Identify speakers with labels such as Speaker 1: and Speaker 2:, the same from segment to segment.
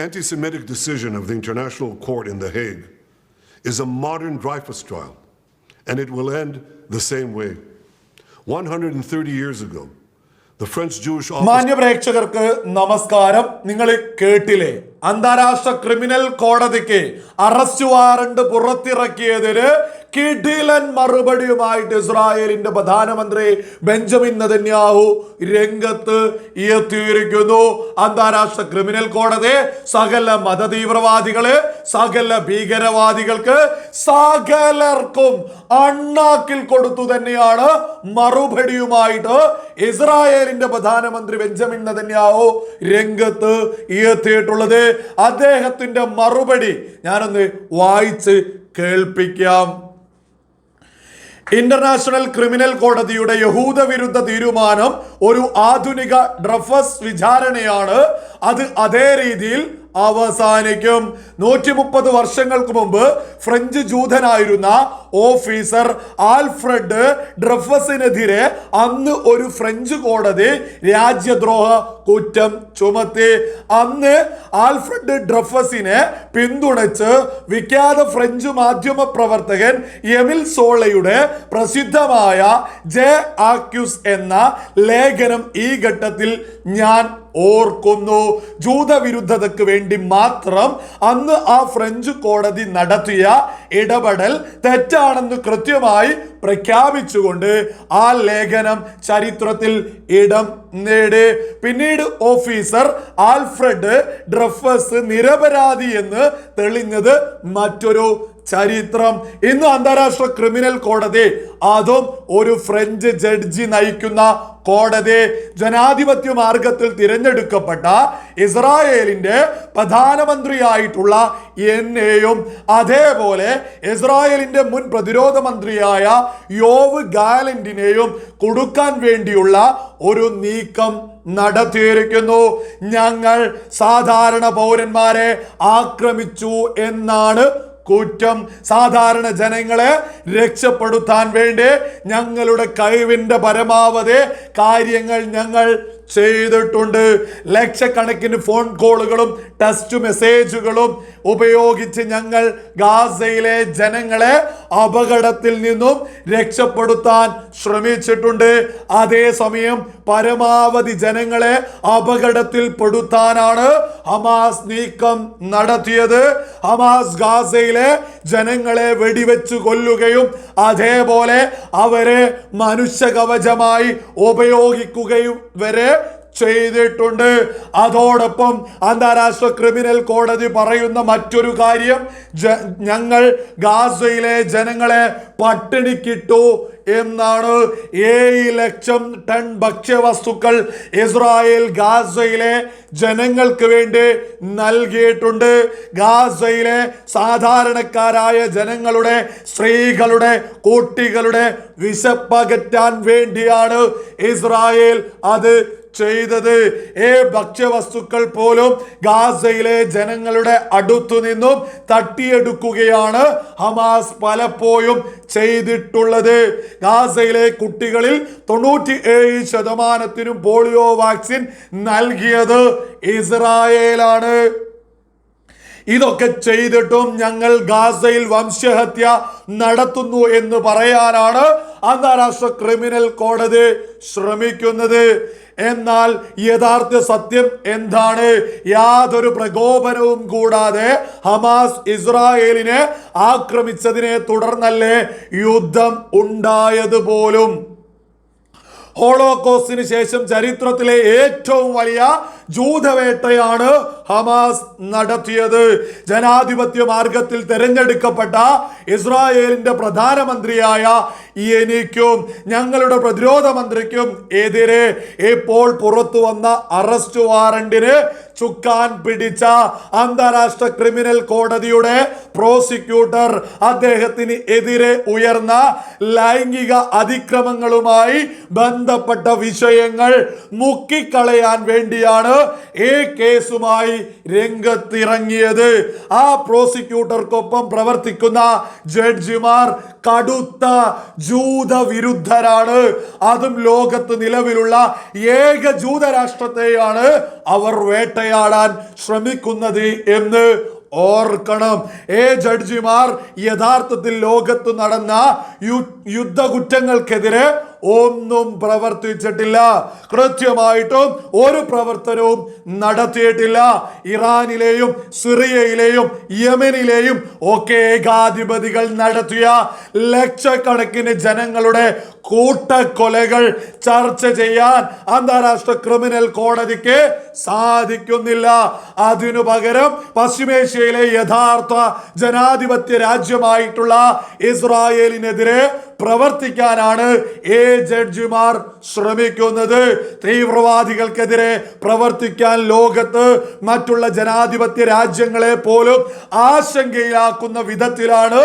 Speaker 1: anti Semitic decision of the International Court in The Hague is a modern Dreyfus trial, and it will end the same way. 130 years ago, the French Jewish officer.
Speaker 2: മാന്യ പ്രേക്ഷകർക്ക് നമസ്കാരം നിങ്ങൾ കേട്ടില്ലേ അന്താരാഷ്ട്ര criminal കോടതിക്ക് arrest warrant പുറത്തിറക്കിയതിന് കിടിലൻ മറുപടിയുമായിട്ട് ഇസ്രായേലിന്റെ പ്രധാനമന്ത്രി ബെഞ്ചമിൻ നദന്യാഹു രംഗത്ത് എത്തിയിരിക്കുന്നു. അന്താരാഷ്ട്ര ക്രിമിനൽ കോടതി സകല മതതീവ്രവാദികൾ സകല ഭീകരവാദികൾക്ക് സകലർക്കും അണ്ണാക്കിൽ കൊടുത്തു തന്നെയാണ് മറുപടിയുമായിട്ട് ഇസ്രായേലിന്റെ പ്രധാനമന്ത്രി ബെഞ്ചമിൻ നദന്യാഹു രംഗത്ത് എത്തിയിട്ടുള്ളത്. അദ്ദേഹത്തിന്റെ മറുപടി ഞാനൊന്ന് വായിച്ച് കേൾപ്പിക്കാം. ഇന്റർനാഷണൽ ക്രിമിനൽ കോടതിയുടെ യഹൂദ വിരുദ്ധ തീരുമാനം ഒരു ആധുനിക ഡ്രഫസ് വിചാരണയാണ്. അത് അതേ രീതിയിൽ അവസാനിക്കും. നൂറ്റി മുപ്പത് വർഷങ്ങൾക്ക് മുമ്പ് ഫ്രഞ്ച് ജൂതനായിരുന്ന ഓഫീസർ ആൽഫ്രഡ് ഡ്രഫസിനെതിരെ അന്ന് ഒരു ഫ്രഞ്ച് കോടതി രാജ്യദ്രോഹ കുറ്റം ചുമത്തി. അന്ന് ആൽഫ്രഡ് ഡ്രഫസിനെ പിന്തുണച്ച് വിഖ്യാത ഫ്രഞ്ച് മാധ്യമ പ്രവർത്തകൻ എമിൽ സോളയുടെ പ്രസിദ്ധമായ ജെ ആക്യുസ് എന്ന ലേഖനം ഈ ഘട്ടത്തിൽ ഞാൻ ഓർക്കുന്നു. ജൂതവിരുദ്ധതയ്ക്ക് വേണ്ടി മാത്രം അന്ന് ആ ഫ്രഞ്ച് കോടതി നടത്തിയ ഇടപെടൽ തെറ്റാണെന്ന് കൃത്യമായി പ്രഖ്യാപിച്ചുകൊണ്ട് ആ ലേഖനം ചരിത്രത്തിൽ ഇടം നേടി. പിന്നീട് ഓഫീസർ ആൽഫ്രഡ് ഡ്രഫസ് നിരപരാധി എന്ന് തെളിഞ്ഞത് മറ്റൊരു ചരിത്രം. ഇന്ന് അന്താരാഷ്ട്ര ക്രിമിനൽ കോടതി അതും ഒരു ഫ്രഞ്ച് ജഡ്ജി നയിക്കുന്ന കോടതി ജനാധിപത്യ മാർഗത്തിൽ തിരഞ്ഞെടുക്കപ്പെട്ട ഇസ്രായേലിന്റെ പ്രധാനമന്ത്രിയായിട്ടുള്ള എന്നെയും അതേപോലെ ഇസ്രായേലിന്റെ മുൻ പ്രതിരോധ മന്ത്രിയായ യോവ് ഗാലന്റിനെയും കൊടുക്കാൻ വേണ്ടിയുള്ള ഒരു നീക്കം നടത്തിയിരിക്കുന്നു. ഞങ്ങൾ സാധാരണ പൗരന്മാരെ ആക്രമിച്ചു എന്നാണ് കുറ്റം സാധാരണ ജനങ്ങളെ രക്ഷപ്പെടുത്താൻ വേണ്ടി ഞങ്ങളുടെ കഴിവിന്റെ പരമാവധി കാര്യങ്ങൾ ഞങ്ങൾ ചെയ്തിട്ടുണ്ട്. ലക്ഷക്കണക്കിന് ഫോൺ കോളുകളും ടെക്സ്റ്റ് മെസ്സേജുകളും ഉപയോഗിച്ച് ഞങ്ങൾ ഗാസയിലെ ജനങ്ങളെ അപകടത്തിൽ നിന്നും രക്ഷപ്പെടുത്താൻ ശ്രമിച്ചിട്ടുണ്ട്. അതേസമയം പരമാവധി ജനങ്ങളെ അപകടത്തിൽ പെടുത്താനാണ് ഹമാസ് നീക്കം നടത്തിയത്. ഹമാസ് ഗാസയിലെ ജനങ്ങളെ വെടിവെച്ച് കൊല്ലുകയും അതേപോലെ അവരെ മനുഷ്യകവചമായി ഉപയോഗിക്കുകയും വരെ ചെയ്തിട്ടുണ്ട്. അതോടൊപ്പം അന്താരാഷ്ട്ര ക്രിമിനൽ കോടതി പറയുന്ന മറ്റൊരു കാര്യം ഞങ്ങൾ ഗാസയിലെ ജനങ്ങളെ പട്ടിണിക്കിട്ടു എന്നാണ്. ഏഴ് ലക്ഷം ടൺ ഭക്ഷ്യവസ്തുക്കൾ ഇസ്രായേൽ ഗാസയിലെ ജനങ്ങൾക്ക് വേണ്ടി നൽകിയിട്ടുണ്ട്. ഗാസയിലെ സാധാരണക്കാരായ ജനങ്ങളുടെ സ്ത്രീകളുടെ കുട്ടികളുടെ വിശപ്പകറ്റാൻ വേണ്ടിയാണ് ഇസ്രായേൽ അത് ചെയ്തത്. ഏ ഭക്ഷ്യവസ്തുക്കൾ പോലും ഗാസയിലെ ജനങ്ങളുടെ അടുത്തു നിന്നും തട്ടിയെടുക്കുകയാണ് ഹമാസ് പലപ്പോഴും ചെയ്തിട്ടുള്ളത്. ഗാസയിലെ കുട്ടികളിൽ തൊണ്ണൂറ്റി ഏഴ് ശതമാനത്തിനും പോളിയോ വാക്സിൻ നൽകിയത് ഇസ്രായേലാണ്. ഇതൊക്കെ ചെയ്തിട്ടും ഞങ്ങൾ ഗാസയിൽ വംശഹത്യ നടത്തുന്നു എന്ന് പറയാനാണ് അന്താരാഷ്ട്ര ക്രിമിനൽ കോടതി ശ്രമിക്കുന്നത്. എന്നാൽ യഥാർത്ഥ സത്യം എന്താണ്? യാതൊരു പ്രകോപനവും കൂടാതെ ഹമാസ് ഇസ്രായേലിനെ ആക്രമിച്ചതിനെ തുടർന്നല്ലേ യുദ്ധം ഉണ്ടായത് പോലും? ഹോളോകോസ്റ്റിന് ശേഷം ചരിത്രത്തിലെ ഏറ്റവും വലിയ ജൂതവേട്ടയാണ് ഹമാസ് നടത്തിയത്. ജനാധിപത്യ മാർഗത്തിൽ തെരഞ്ഞെടുക്കപ്പെട്ട ഇസ്രായേലിന്റെ പ്രധാനമന്ത്രിയായ എനിക്കും ഞങ്ങളുടെ പ്രതിരോധ മന്ത്രിക്കും എതിരെ ഇപ്പോൾ പുറത്തു വന്ന അറസ്റ്റ് വാറണ്ടിന് ചുക്കാൻ പിടിച്ച അന്താരാഷ്ട്ര ക്രിമിനൽ കോടതിയുടെ പ്രോസിക്യൂട്ടർ അദ്ദേഹത്തിന് എതിരെ ഉയർന്ന ലൈംഗിക അതിക്രമങ്ങളുമായി ബന്ധപ്പെട്ട വിഷയങ്ങൾ മുക്കിക്കളയാൻ വേണ്ടിയാണ് ഈ കേസുമായി രംഗത്തിറങ്ങിയത്. ആ പ്രോസിക്യൂട്ടർക്കൊപ്പം പ്രവർത്തിക്കുന്ന ജഡ്ജിമാർ കടുത്ത ജൂത വിരുദ്ധരാണ് അതും ലോകത്ത് നിലവിലുള്ള ഏക ജൂതരാഷ്ട്രത്തെയാണ് അവർ വേട്ടയാടുന്നത്. വേട്ടയാടാൻ ശ്രമിക്കുന്നത് എന്ന് ഓർക്കണം. ഏ ജഡ്ജിമാർ യഥാർത്ഥത്തിൽ ലോകത്ത് നടന്ന യു- യുദ്ധകുറ്റങ്ങൾക്കെതിരെ ഒന്നും പ്രവർത്തിച്ചിട്ടില്ല. കൃത്യമായിട്ടും ഒരു പ്രവർത്തനവും നടത്തിയിട്ടില്ല. ഇറാനിലെയും സിറിയയിലെയും യമനിലെയും ഒക്കെ ഏകാധിപതികൾ നടത്തിയ ലക്ഷക്കണക്കിന് ജനങ്ങളുടെ കൂട്ടക്കൊലകൾ ചർച്ച ചെയ്യാൻ അന്താരാഷ്ട്ര ക്രിമിനൽ കോടതിക്ക് സാധിക്കുന്നില്ല. അതിനു പകരം പശ്ചിമേഷ്യയിലെ യഥാർത്ഥ ജനാധിപത്യ രാജ്യമായിട്ടുള്ള ഇസ്രായേലിനെതിരെ പ്രവർത്തിക്കാനാണ് ഏ ജഡ്ജിമാർ ശ്രമിക്കുന്നത്. തീവ്രവാദികൾക്കെതിരെ പ്രവർത്തിക്കാൻ ലോകത്ത് മറ്റുള്ള ജനാധിപത്യ രാജ്യങ്ങളെ പോലും ആശങ്കയിലാക്കുന്ന വിധത്തിലാണ്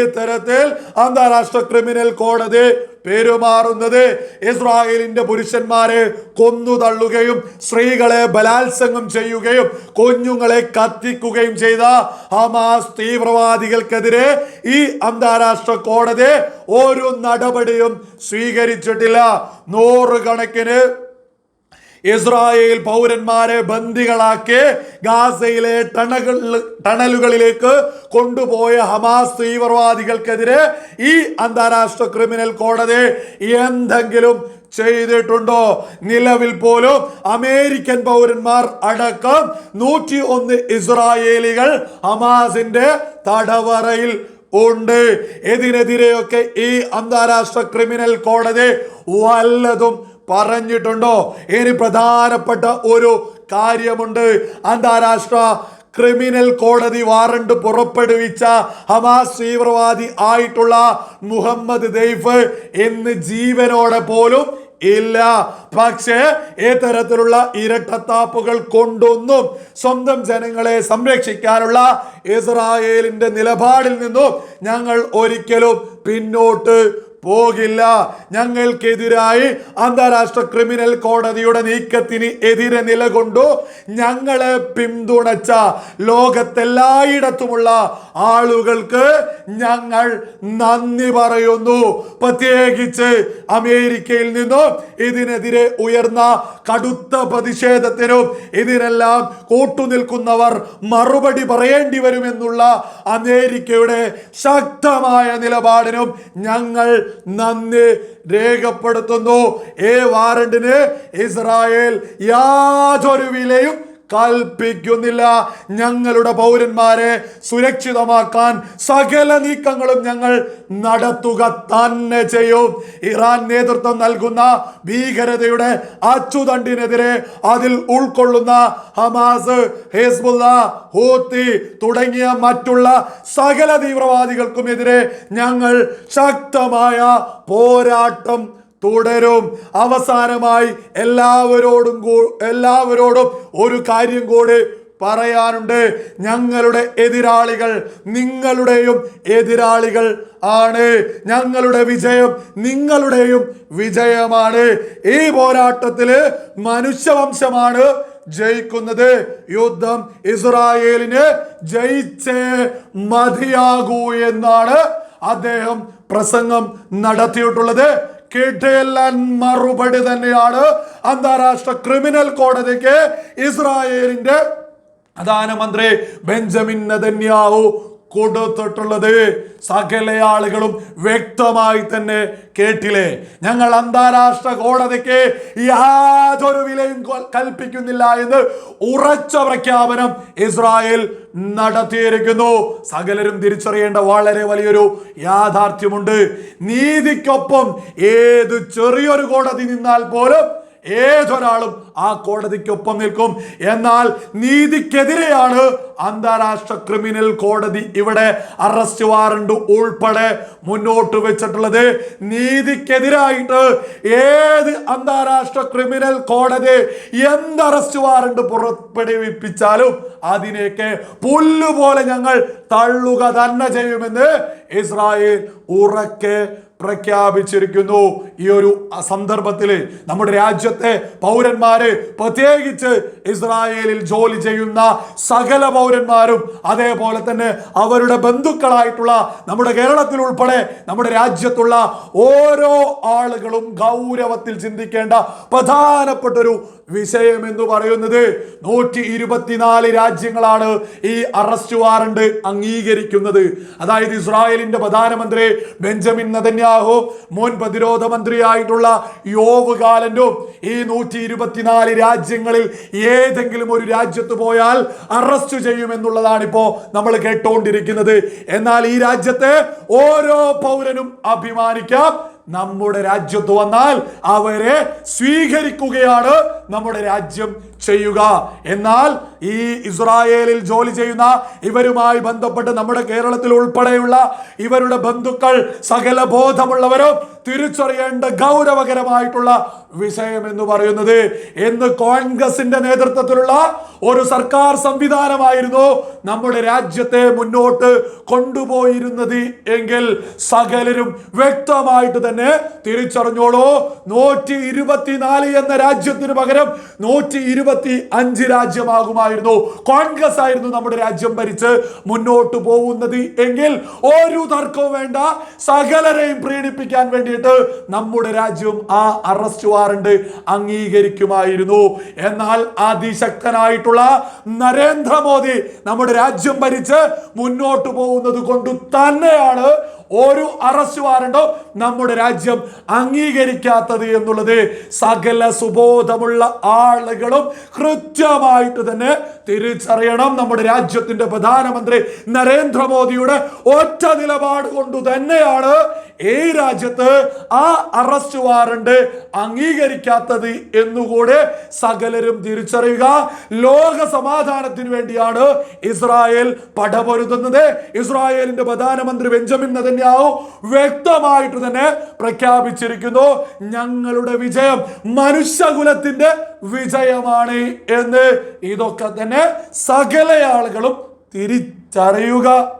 Speaker 2: ഇത്തരത്തിൽ അന്താരാഷ്ട്ര ക്രിമിനൽ കോടതി പെരുമാറുന്നത് ഇസ്രായേലിന്റെ പുരുഷന്മാരെ കൊന്നു തള്ളുകയും സ്ത്രീകളെ ബലാത്സംഗം ചെയ്യുകയും കുഞ്ഞുങ്ങളെ കത്തിക്കുകയും ചെയ്ത ഹമാസ് തീവ്രവാദികൾക്കെതിരെ ഈ അന്താരാഷ്ട്ര കോടതി ഒരു നടപടിയും സ്വീകരിച്ചിട്ടില്ല. നൂറുകണക്കിന് ഇസ്രായേൽ പൗരന്മാരെ ബന്ദികളാക്കി ഗാസയിലെ ടണലുകളിലേക്ക് കൊണ്ടുപോയ ഹമാസ് തീവ്രവാദികൾക്കെതിരെ ഈ അന്താരാഷ്ട്ര ക്രിമിനൽ കോടതി എന്തെങ്കിലും ചെയ്തിട്ടുണ്ടോ? നിലവിൽ പോലും അമേരിക്കൻ പൗരന്മാർ അടക്കം നൂറ്റി ഒന്ന് ഇസ്രായേലികൾ ഹമാസിന്റെ തടവറയിൽ ഉണ്ട്. എതിനെതിരെയൊക്കെ ഈ അന്താരാഷ്ട്ര ക്രിമിനൽ കോടതി വല്ലതും പറഞ്ഞിട്ടുണ്ടോ? ഇനി പ്രധാനപ്പെട്ട ഒരു കാര്യമുണ്ട്. അന്താരാഷ്ട്ര ക്രിമിനൽ കോടതി വാറണ്ട് പുറപ്പെടുവിച്ച ഹമാസ് തീവ്രവാദി ആയിട്ടുള്ള മുഹമ്മദ് ദൈഫ് എന്ന് ജീവനോടെ പോലും ഇല്ല. പക്ഷേ ഇത്തരത്തിലുള്ള ഇരട്ടത്താപ്പുകൾ കൊണ്ടൊന്നും സ്വന്തം ജനങ്ങളെ സംരക്ഷിക്കാനുള്ള ഇസ്രായേലിന്റെ നിലപാടിൽ നിന്നും ഞങ്ങൾ ഒരിക്കലും പിന്നോട്ട് പോകില്ല. ഞങ്ങൾക്കെതിരായി അന്താരാഷ്ട്ര ക്രിമിനൽ കോടതിയുടെ നീക്കത്തിന് എതിരെ നിലകൊണ്ടു ഞങ്ങളെ പിന്തുണച്ച ലോകത്തെല്ലായിടത്തുമുള്ള ആളുകൾക്ക് ഞങ്ങൾ നന്ദി പറയുന്നു. പ്രത്യേകിച്ച് അമേരിക്കയിൽ നിന്നും ഇതിനെതിരെ ഉയർന്ന കടുത്ത പ്രതിഷേധത്തിനും ഇതിനെല്ലാം കൂട്ടുനിൽക്കുന്നവർ മറുപടി പറയേണ്ടി വരുമെന്നുള്ള അമേരിക്കയുടെ ശക്തമായ നിലപാടിനും ഞങ്ങൾ നന്ദി രേഖപ്പെടുത്തുന്നു. ഏ വാറണ്ടിന് ഇസ്രായേൽ യാതൊരു വിലയും കൽപ്പിക്കുന്നില്ല. ഞങ്ങളുടെ പൗരന്മാരെ സുരക്ഷിതമാക്കാൻ സകല നീക്കങ്ങളും ഞങ്ങൾ നടത്തുക തന്നെ ചെയ്യും. ഇറാൻ നേതൃത്വം നൽകുന്ന ഭീകരതയുടെ അച്ചുതണ്ടിനെതിരെ അതിൽ ഉൾക്കൊള്ളുന്ന ഹമാസ് ഹെസ്ബുല്ല ഹൂത്തി തുടങ്ങിയ മറ്റുള്ള സകല തീവ്രവാദികൾക്കുമെതിരെ ഞങ്ങൾ ശക്തമായ പോരാട്ടം തുടരും. അവസാനമായി എല്ലാവരോടും എല്ലാവരോടും ഒരു കാര്യം കൂടി പറയാനുണ്ട്. ഞങ്ങളുടെ എതിരാളികൾ നിങ്ങളുടെയും എതിരാളികൾ ആണ്. ഞങ്ങളുടെ വിജയം നിങ്ങളുടെയും വിജയമാണ്. ഈ പോരാട്ടത്തിൽ മനുഷ്യവംശമാണ് ജയിക്കുന്നത്. യുദ്ധം ഇസ്രായേലിന് ജയിച്ചേ മതിയാകൂ എന്നാണ് അദ്ദേഹം പ്രസംഗം നടത്തിയിട്ടുള്ളത്. കിട്ടിയെല്ലാം മറുപടി തന്നെയാണ് അന്താരാഷ്ട്ര ക്രിമിനൽ കോടതിക്ക് ഇസ്രായേലിന്റെ പ്രധാനമന്ത്രി ബെഞ്ചമിൻ നെതന്യാഹു കൊടുത്തിട്ടുള്ളത് സകല ആളുകളും വ്യക്തമായി തന്നെ കേട്ടില്ലേ? ഞങ്ങൾ അന്താരാഷ്ട്ര കോടതിക്ക് യാതൊരു വിലയും കൽപ്പിക്കുന്നില്ല എന്ന് ഉറച്ച പ്രഖ്യാപനം ഇസ്രായേൽ നടത്തിയിരിക്കുന്നു. സകലരും തിരിച്ചറിയേണ്ട വളരെ വലിയൊരു യാഥാർത്ഥ്യമുണ്ട്. നീതിക്കൊപ്പം ഏത് ചെറിയൊരു കോടതി നിന്നാൽ പോലും ഏതൊരാളും ആ കോടതിക്കൊപ്പം നിൽക്കും. എന്നാൽ നീതിക്കെതിരെയാണ് അന്താരാഷ്ട്ര ക്രിമിനൽ കോടതി ഇവിടെ അറസ്റ്റ് വാറണ്ട് ഉൾപ്പെടെ മുന്നോട്ട് വെച്ചിട്ടുള്ളത്. നീതിക്കെതിരായിട്ട് ഏത് അന്താരാഷ്ട്ര ക്രിമിനൽ കോടതി എന്ത് അറസ്റ്റ് വാറണ്ട് പുറപ്പെടുവിപ്പിച്ചാലും അതിനെയൊക്കെ പുല്ലുപോലെ ഞങ്ങൾ തള്ളുക തന്നെ ചെയ്യുമെന്ന് ഇസ്രായേൽ ഉറക്കെ പ്രഖ്യാപിച്ചിരിക്കുന്നു. ഈ ഒരു സന്ദർഭത്തിൽ നമ്മുടെ രാജ്യത്തെ പൗരന്മാര് പ്രത്യേകിച്ച് ഇസ്രായേലിൽ ജോലി ചെയ്യുന്ന സകല പൗരന്മാരും അതേപോലെ തന്നെ അവരുടെ ബന്ധുക്കളായിട്ടുള്ള നമ്മുടെ കേരളത്തിൽ ഉൾപ്പെടെ നമ്മുടെ രാജ്യത്തുള്ള ഓരോ ആളുകളും ഗൗരവത്തിൽ ചിന്തിക്കേണ്ട പ്രധാനപ്പെട്ട ഒരു വിഷയം എന്ന് പറയുന്നത് നൂറ്റി ഇരുപത്തിനാല് രാജ്യങ്ങളാണ് ഈ അറസ്റ്റ് വാറണ്ട് അംഗീകരിക്കുന്നത്. അതായത് ഇസ്രായേലിന്റെ പ്രധാനമന്ത്രി ബെഞ്ചമിൻ നതന്യാഹു മുൻ പ്രതിരോധ മന്ത്രിയായിട്ടുള്ള യോവ് ഗാലന്റും ഈ നൂറ്റി ഇരുപത്തിനാല് രാജ്യങ്ങളിൽ ഏതെങ്കിലും ഒരു രാജ്യത്ത് പോയാൽ അറസ്റ്റ് ചെയ്യുമെന്നുള്ളതാണ് ഇപ്പോൾ നമ്മൾ കേട്ടുകൊണ്ടിരിക്കുന്നത് എന്നാൽ ഈ രാജ്യത്തെ ഓരോ പൗരനും അഭിമാനിക്കാം. നമ്മുടെ രാജ്യത്ത് വന്നാൽ അവരെ സ്വീകരിക്കുകയാണ് നമ്മുടെ രാജ്യം ചെയ്യുക. എന്നാൽ ഈ ഇസ്രായേലിൽ ജോലി ചെയ്യുന്ന ഇവരുമായി ബന്ധപ്പെട്ട് നമ്മുടെ കേരളത്തിൽ ഉൾപ്പെടെയുള്ള ഇവരുടെ ബന്ധുക്കൾ സകല ബോധമുള്ളവരും തിരിച്ചറിയേണ്ട ഗൗരവകരമായിട്ടുള്ള വിഷയം എന്ന് പറയുന്നത് എന്ന് കോൺഗ്രസിന്റെ നേതൃത്വത്തിലുള്ള ഒരു സർക്കാർ സംവിധാനമായിരുന്നു നമ്മുടെ രാജ്യത്തെ മുന്നോട്ട് കൊണ്ടുപോയിരുന്നത് എങ്കിൽ സകലരും വ്യക്തമായിട്ട് തന്നെ തിരിച്ചറിഞ്ഞോളൂ. നൂറ്റി ഇരുപത്തിനാല് എന്ന രാജ്യത്തിന് പകരം നൂറ്റി ഇരുപത്തി അഞ്ച് രാജ്യമാകുമായിരുന്നു. കോൺഗ്രസ് ആയിരുന്നു നമ്മുടെ രാജ്യം ഭരിച്ച് മുന്നോട്ട് പോകുന്നത് എങ്കിൽ ഒരു തർക്കവും വേണ്ട. സകലരെയും പ്രീണിപ്പിക്കാൻ വേണ്ടിയിട്ട് നമ്മുടെ രാജ്യവും ആ അറസ്റ്റ് വാറണ്ട് അംഗീകരിക്കുമായിരുന്നു. എന്നാൽ അതിശക്തനായിട്ടുള്ള നരേന്ദ്രമോദി നമ്മുടെ രാജ്യം ഭരിച്ച് മുന്നോട്ട് പോകുന്നത് കൊണ്ട് തന്നെയാണ് ഒരു അറസ്റ്റ് വാറണ്ടോ നമ്മുടെ രാജ്യം അംഗീകരിക്കാത്തത് എന്നുള്ളത് സകല സുബോധമുള്ള ആളുകളും കൃത്യമായിട്ട് തന്നെ തിരിച്ചറിയണം. നമ്മുടെ രാജ്യത്തിന്റെ പ്രധാനമന്ത്രി നരേന്ദ്രമോദിയുടെ ഒറ്റ നിലപാട് കൊണ്ട് തന്നെയാണ് ഈ രാജ്യത്ത് ആ അറസ്റ്റ് വാറണ്ട് അംഗീകരിക്കാത്തത് എന്നുകൂടെ സകലരും തിരിച്ചറിയുക. ലോക സമാധാനത്തിന് വേണ്ടിയാണ് ഇസ്രായേൽ പടപൊരുതുന്നത്. ഇസ്രായേലിന്റെ പ്രധാനമന്ത്രി ബെഞ്ചമിൻ നെതന്യാഹു വ്യക്തമായിട്ട് തന്നെ പ്രഖ്യാപിച്ചിരിക്കുന്നു. ഞങ്ങളുടെ വിജയം മനുഷ്യകുലത്തിന്റെ വിജയമാണ് എന്ന്. ഇതൊക്കെ തന്നെ സകല ആളുകളും തിരിച്ചറിയുക.